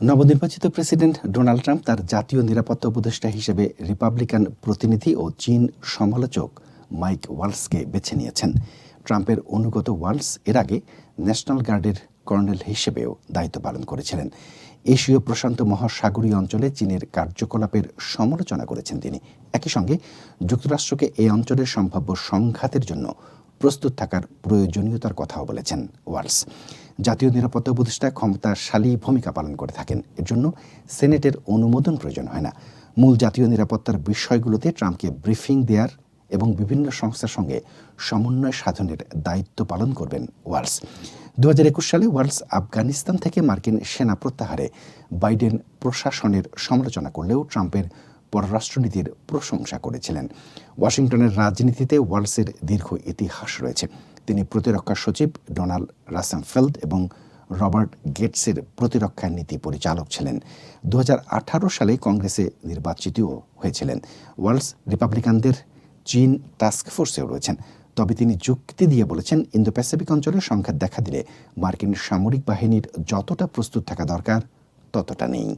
নবনির্বাচিত president Donald Trump তার জাতীয় নিরাপত্তা উপদেষ্টা হিসেবে রিপাবলিকান প্রতিনিধি ও চীন সমালোচক মাইক ওয়ালসকে বেছে নিয়েছেন। ট্রাম্পের অনুগত ওয়ালস এর আগে ন্যাশনাল গার্ডের কর্নেল হিসেবেও দায়িত্ব পালন করেছিলেন। এশীয় প্রশান্ত মহাসাগরীয় অঞ্চলে চীনের কার্যকলাপের সমালোচনা করেছেন তিনি। একই সঙ্গে যুক্তরাষ্ট্রকে এই অঞ্চলের সম্ভাব্য সংঘাতের জন্য প্রস্তুত থাকার প্রয়োজনীয়তার কথাও বলেছেন ওয়ালস জাতীয় নিরাপত্তা উপদেষ্টা ক্ষমতাশালী ভূমিকা পালন করে থাকেন। এর জন্য সেনেটের অনুমোদন প্রয়োজন হয় না। মূল জাতীয় নিরাপত্তার বিষয়গুলোতে ট্রাম্পকে ব্রিফিং দেওয়ার এবং বিভিন্ন সংস্থার সঙ্গে সমন্বয় সাধনের দায়িত্ব পালন করবেন ওয়ালস দু হাজার একুশ সালে ওয়ালস আফগানিস্তান থেকে মার্কিন সেনা প্রত্যাহারে বাইডেন প্রশাসনের সমালোচনা করলেও ট্রাম্পের পররাষ্ট্রনীতির প্রশংসা করেছিলেন। ওয়াশিংটনের রাজনীতিতে ওয়ালসের দীর্ঘ ইতিহাস রয়েছে। তিনি প্রতিরক্ষা সচিব ডোনাল্ড রাসেমফেল্ড এবং রবার্ট গেটসের প্রতিরক্ষা নীতি পরিচালক ছিলেন। দু হাজার আঠারো সালে কংগ্রেসে নির্বাচিতও হয়েছিলেন। ওয়ালস রিপাবলিকানদের চীন টাস্ক ফোর্সেও রয়েছেন। তবে তিনি যুক্তি দিয়ে বলেছেন ইন্দো প্যাসিফিক অঞ্চলে সংঘাত দেখা দিলে মার্কিন সামরিক বাহিনীর যতটা প্রস্তুত থাকা দরকার ততটা নেই।